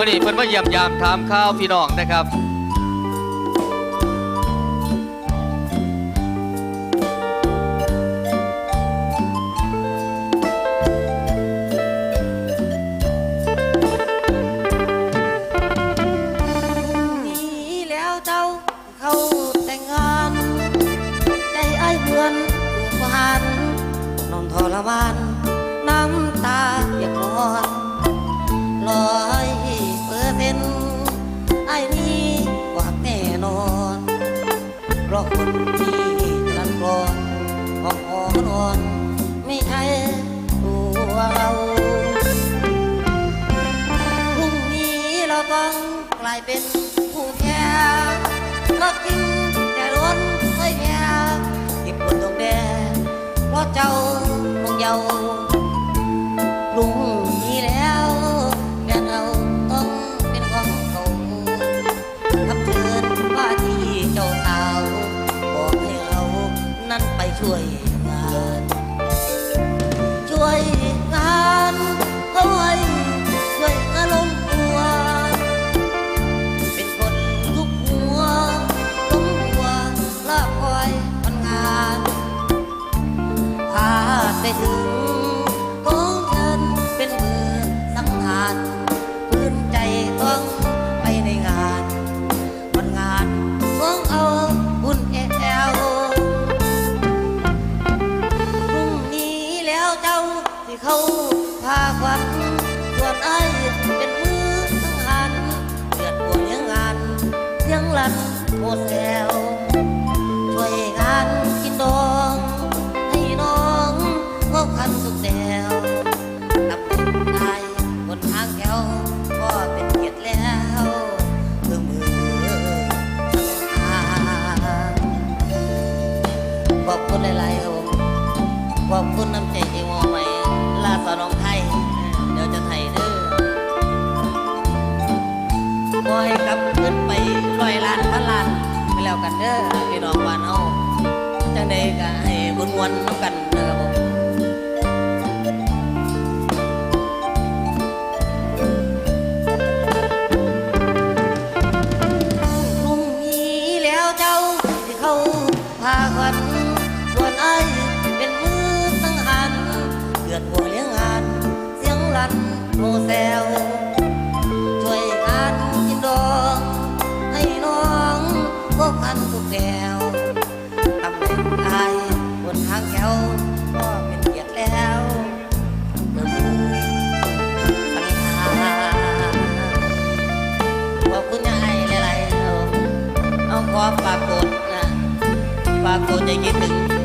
มื่อนี้เพิ่นมาเยี่ยมยามถามข่าวพี่น้องนะครับนี้แล้วเนี้เราต้องกลายเป็นผู้แพ้รักจริงแต่ล้วนไม่แพ้ที่ปวดตรงแดงเพราะเจ้าคงเยาวปรุงนี้แล้วแม่เราต้องเป็นของเขาทับเชิญว่าที่เจ้าสาวบอกให้เรานั้นไปช่วย เขาพาควันส่วนไอ้เป็นมือสังหันเดือดปวดยังงานเสียงลันโมแซวช่วยงานกินดองให้น้องก็คันสุดแนวตำแหน่งนายบนทางแถวก็เป็นเกียรติแล้วคือมือสังหารขอบคุณหลายๆครับผมขอบคุณน้ำใจที่มอบให้ลาสอนองไทย เดี๋ยวจะไทยเด้อขอให้กลับขึ้นไปลอยล้านพันล้านไปแล้วกันเด้อพี่น้องบ้านเฮาจังใดก็ให้บุญมวนน้ำกัน พบกันทุกแนวตำแหน่งอายบนทางแถวก็เป็นเกียรติแล้วเมื่อมือสังหารขอบคุณยังไงหลายๆเอาขอปรากฏนะปรากฏจะคิดถึง